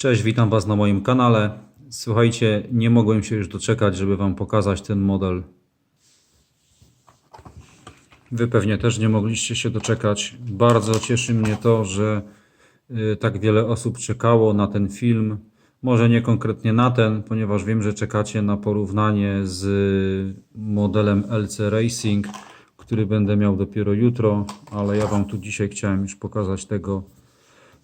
Cześć, witam Was na moim kanale. Słuchajcie, nie mogłem się już doczekać, żeby Wam pokazać ten model. Wy pewnie też nie mogliście się doczekać. Bardzo cieszy mnie to, że y, tak wiele osób czekało na ten film. Może nie konkretnie na ten, ponieważ wiem, że czekacie na porównanie z modelem LC Racing, który będę miał dopiero jutro, ale ja Wam tu dzisiaj chciałem już pokazać tego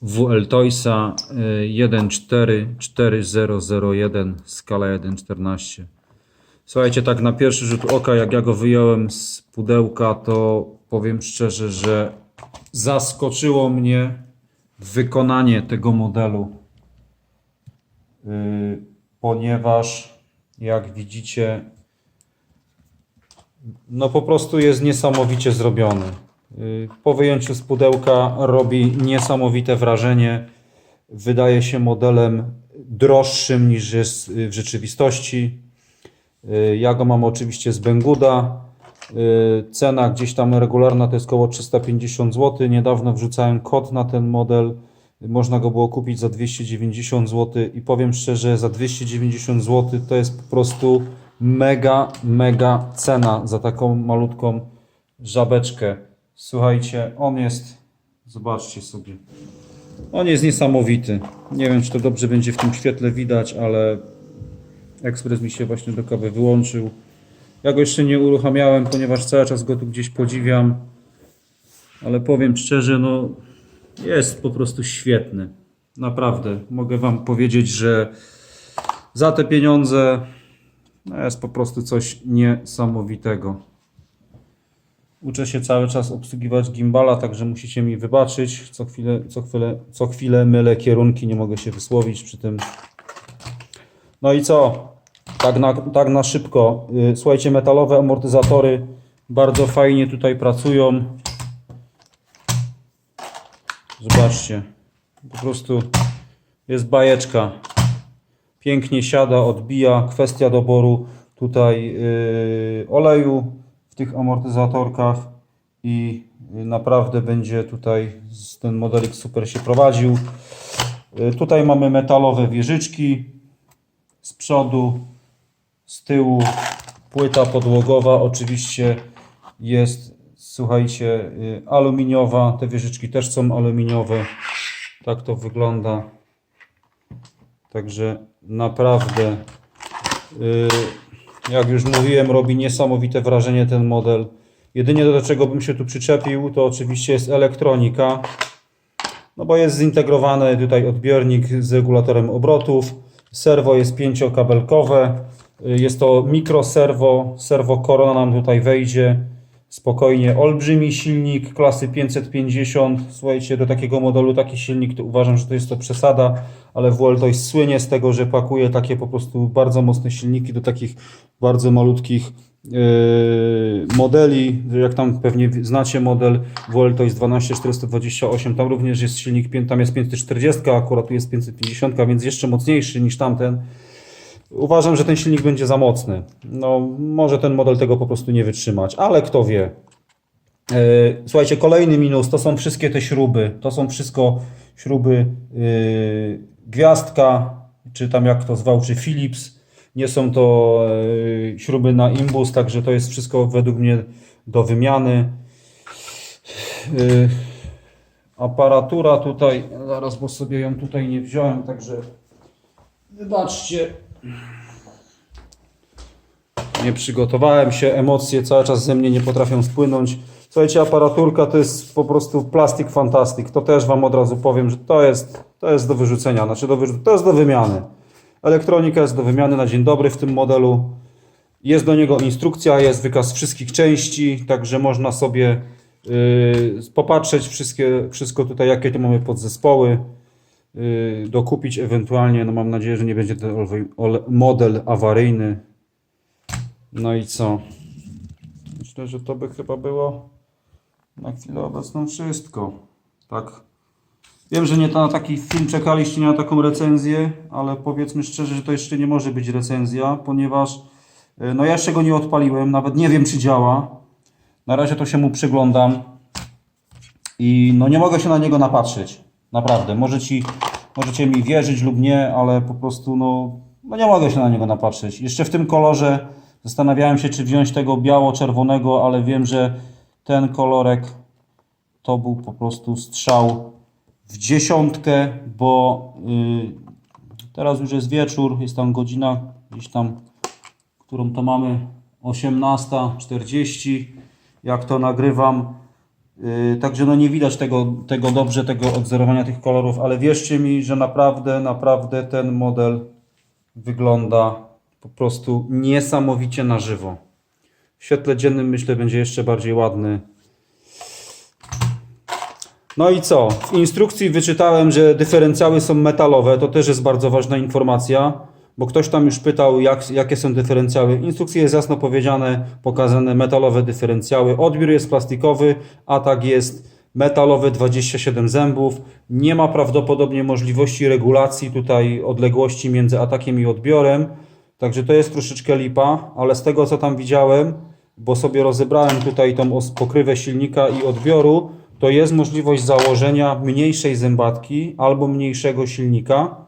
WL Toysa y, 144001 skala 1.14. Słuchajcie, tak na pierwszy rzut oka, jak ja go wyjąłem z pudełka, to powiem szczerze, że zaskoczyło mnie wykonanie tego modelu, Yy, ponieważ jak widzicie, no po prostu jest niesamowicie zrobiony. Yy, Po wyjęciu z pudełka robi niesamowite wrażenie. Wydaje się modelem droższym niż jest yy, w rzeczywistości. Yy, Ja go mam oczywiście z Benguda. Cena gdzieś tam regularna to jest około 350 zł. Niedawno wrzucałem kod na ten model. Można go było kupić za 290 zł i powiem szczerze, za 290 zł to jest po prostu mega, mega cena za taką malutką żabeczkę. Słuchajcie, on jest, zobaczcie sobie, on jest niesamowity. Nie wiem, czy to dobrze będzie w tym świetle widać, ale ekspres mi się właśnie do kawy wyłączył. Ja go jeszcze nie uruchamiałem, ponieważ cały czas go tu gdzieś podziwiam. Ale powiem szczerze, no jest po prostu świetny. Naprawdę. Mogę Wam powiedzieć, że za te pieniądze no jest po prostu coś niesamowitego. Uczę się cały czas obsługiwać gimbala, także musicie mi wybaczyć. Co chwilę, co chwilę, co chwilę mylę kierunki, nie mogę się wysłowić przy tym. No i co? Tak na, tak na szybko. Y, Słuchajcie, metalowe amortyzatory bardzo fajnie tutaj pracują. Zobaczcie. Po prostu jest bajeczka. Pięknie siada, odbija. Kwestia doboru tutaj yy, oleju tych amortyzatorkach i yy, naprawdę będzie tutaj ten modelik super się prowadził. Yy, tutaj mamy metalowe wieżyczki z przodu, z tyłu płyta podłogowa oczywiście jest, słuchajcie, y, aluminiowa. Te wieżyczki też są aluminiowe. Tak to wygląda. Także naprawdę, y, jak już mówiłem, robi niesamowite wrażenie ten model. Jedynie do czego bym się tu przyczepił, to oczywiście jest elektronika. No bo jest zintegrowany tutaj odbiornik z regulatorem obrotów. Serwo jest pięciokabelkowe. Jest to mikroserwo. Serwo Corona nam tutaj wejdzie. Spokojnie. Olbrzymi silnik klasy 550. Słuchajcie, do takiego modelu taki silnik to uważam, że to jest to przesada, ale Vueltois słynie z tego, że pakuje takie po prostu bardzo mocne silniki do takich bardzo malutkich yy, modeli. Jak tam pewnie znacie model Vueltois 12428, tam również jest silnik, tam jest 540, akurat tu jest 550, więc jeszcze mocniejszy niż tamten. Uważam, że ten silnik będzie za mocny. No, może ten model tego po prostu nie wytrzymać, ale kto wie. E, Słuchajcie, kolejny minus to są wszystkie te śruby. To są wszystko śruby yy, gwiazdka, czy tam jak to zwał, czy Philips. Nie są to yy, śruby na imbus, także to jest wszystko według mnie do wymiany. Yy, aparatura tutaj, zaraz, bo sobie ją tutaj nie wziąłem, także wybaczcie. Nie przygotowałem się, emocje cały czas ze mnie nie potrafią spłynąć. Słuchajcie, aparaturka to jest po prostu plastik fantastyk. To też Wam od razu powiem, że to jest, to jest do wyrzucenia, znaczy do wyrzu- to jest do wymiany. Elektronika jest do wymiany na dzień dobry w tym modelu. Jest do niego instrukcja, jest wykaz wszystkich części, także można sobie yy, popatrzeć wszystkie, wszystko tutaj, jakie tu mamy podzespoły, dokupić ewentualnie. No mam nadzieję, że nie będzie ole- model awaryjny. No i co? Myślę, że to by chyba było na chwilę obecną wszystko. Tak. Wiem, że nie na taki film czekaliście, nie na taką recenzję, ale powiedzmy szczerze, że to jeszcze nie może być recenzja, ponieważ e, no ja jeszcze go nie odpaliłem, nawet nie wiem czy działa. Na razie to się mu przyglądam i no nie mogę się na niego napatrzeć. Naprawdę. Może ci Możecie mi wierzyć lub nie, ale po prostu no, no nie mogę się na niego napatrzeć. Jeszcze w tym kolorze zastanawiałem się, czy wziąć tego biało-czerwonego, ale wiem, że ten kolorek to był po prostu strzał w dziesiątkę, bo y, teraz już jest wieczór, jest tam godzina gdzieś tam, którą to mamy 18.40, jak to nagrywam. Yy, Także no nie widać tego, tego dobrze, tego odzorowania tych kolorów, ale wierzcie mi, że naprawdę, naprawdę ten model wygląda po prostu niesamowicie na żywo. W świetle dziennym myślę będzie jeszcze bardziej ładny. No i co? W instrukcji wyczytałem, że dyferencjały są metalowe. To też jest bardzo ważna informacja, bo ktoś tam już pytał, jak, jakie są dyferencjały. Instrukcji jest jasno powiedziane, pokazane metalowe dyferencjały. Odbiór jest plastikowy, atak jest metalowy, 27 zębów. Nie ma prawdopodobnie możliwości regulacji tutaj odległości między atakiem i odbiorem. Także to jest troszeczkę lipa, ale z tego co tam widziałem, bo sobie rozebrałem tutaj tą pokrywę silnika i odbioru, to jest możliwość założenia mniejszej zębatki albo mniejszego silnika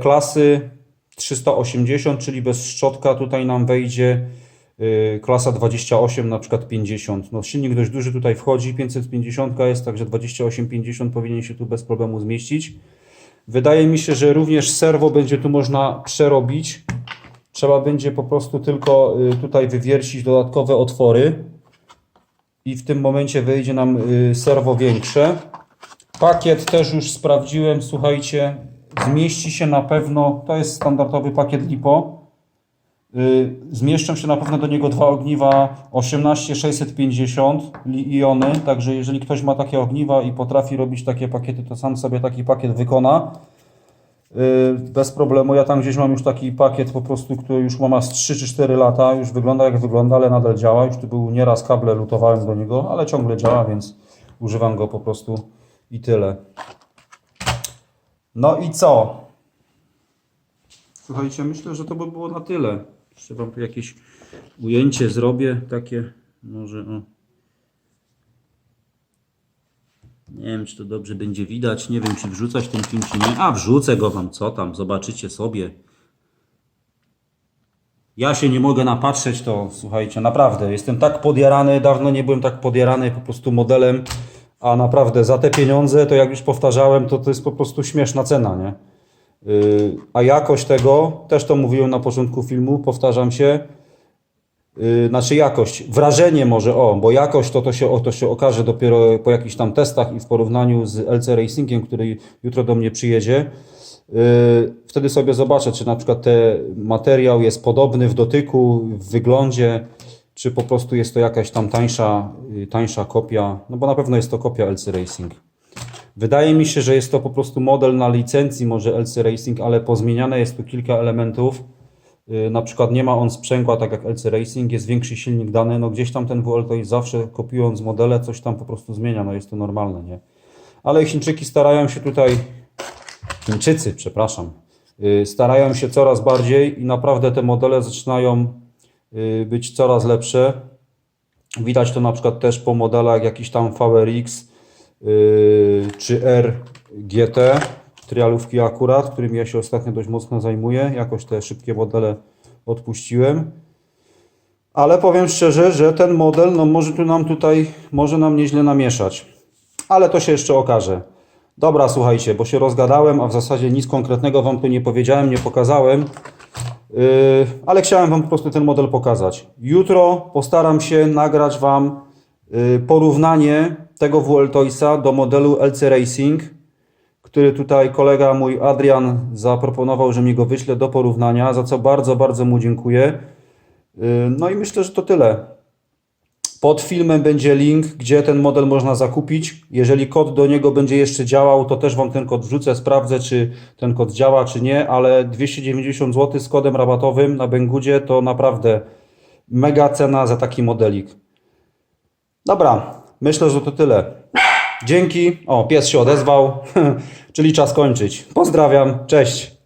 klasy 380, czyli bez szczotka tutaj nam wejdzie e, klasa 28, na przykład 50. No silnik dość duży tutaj wchodzi, 550 jest, także 28-50 powinien się tu bez problemu zmieścić. Wydaje mi się, że również serwo będzie tu można przerobić. Trzeba będzie po prostu tylko y, tutaj wywiercić dodatkowe otwory i w tym momencie wyjdzie nam y, serwo większe. Pakiet też już sprawdziłem, słuchajcie, zmieści się na pewno, to jest standardowy pakiet LiPo. Y, Zmieszczą się na pewno do niego dwa ogniwa 18650 li-iony, także jeżeli ktoś ma takie ogniwa i potrafi robić takie pakiety, to sam sobie taki pakiet wykona. Y, Bez problemu. Ja tam gdzieś mam już taki pakiet po prostu, który już ma z 3 czy 4 lata. Już wygląda jak wygląda, ale nadal działa. Już tu był nieraz kable, lutowałem do niego, ale ciągle działa, więc używam go po prostu i tyle. No i co? Słuchajcie, myślę, że to by było na tyle. Jeszcze wam jakieś ujęcie zrobię, takie może o. Nie wiem, czy to dobrze będzie widać. Nie wiem, czy wrzucać ten film, czy nie. A, wrzucę go wam, co tam, zobaczycie sobie. Ja się nie mogę napatrzeć, to słuchajcie, naprawdę, jestem tak podjarany, dawno nie byłem tak podjarany po prostu modelem, a naprawdę za te pieniądze, to jak już powtarzałem, to to jest po prostu śmieszna cena, nie? Yy, a jakość tego, też to mówiłem na początku filmu, powtarzam się, Yy, znaczy jakość, wrażenie może, o, bo jakość to, to, się, o, to się okaże dopiero po jakichś tam testach i w porównaniu z LC Racingiem, który jutro do mnie przyjedzie. Yy, wtedy sobie zobaczę, czy na przykład ten materiał jest podobny w dotyku, w wyglądzie, czy po prostu jest to jakaś tam tańsza, yy, tańsza kopia, no bo na pewno jest to kopia LC Racing. Wydaje mi się, że jest to po prostu model na licencji może LC Racing, ale pozmieniane jest tu kilka elementów. Yy, Na przykład nie ma on sprzęgła tak jak LC Racing, jest większy silnik dany, no gdzieś tam ten WL zawsze kopiując modele coś tam po prostu zmienia, no jest to normalne, nie? Ale Chińczyki starają się tutaj, Chińczycy, przepraszam, yy, starają się coraz bardziej i naprawdę te modele zaczynają być coraz lepsze. Widać to na przykład też po modelach jakiś tam VRX yy, czy RGT, trialówki akurat, którymi ja się ostatnio dość mocno zajmuję. Jakoś te szybkie modele odpuściłem. Ale powiem szczerze, że ten model no może tu nam tutaj, może nam nieźle namieszać. Ale to się jeszcze okaże. Dobra, słuchajcie, bo się rozgadałem, a w zasadzie nic konkretnego Wam tu nie powiedziałem, nie pokazałem. Yy, ale chciałem Wam po prostu ten model pokazać. Jutro postaram się nagrać Wam yy, porównanie tego WL Toysa do modelu LC Racing, który tutaj kolega mój Adrian zaproponował, że mi go wyśle do porównania, za co bardzo, bardzo mu dziękuję. Yy, No i myślę, że to tyle. Pod filmem będzie link, gdzie ten model można zakupić. Jeżeli kod do niego będzie jeszcze działał, to też Wam ten kod wrzucę, sprawdzę, czy ten kod działa, czy nie, ale 290 zł z kodem rabatowym na Bengudzie to naprawdę mega cena za taki modelik. Dobra, myślę, że to tyle. Dzięki. O, pies się odezwał, czyli czas kończyć. Pozdrawiam, cześć.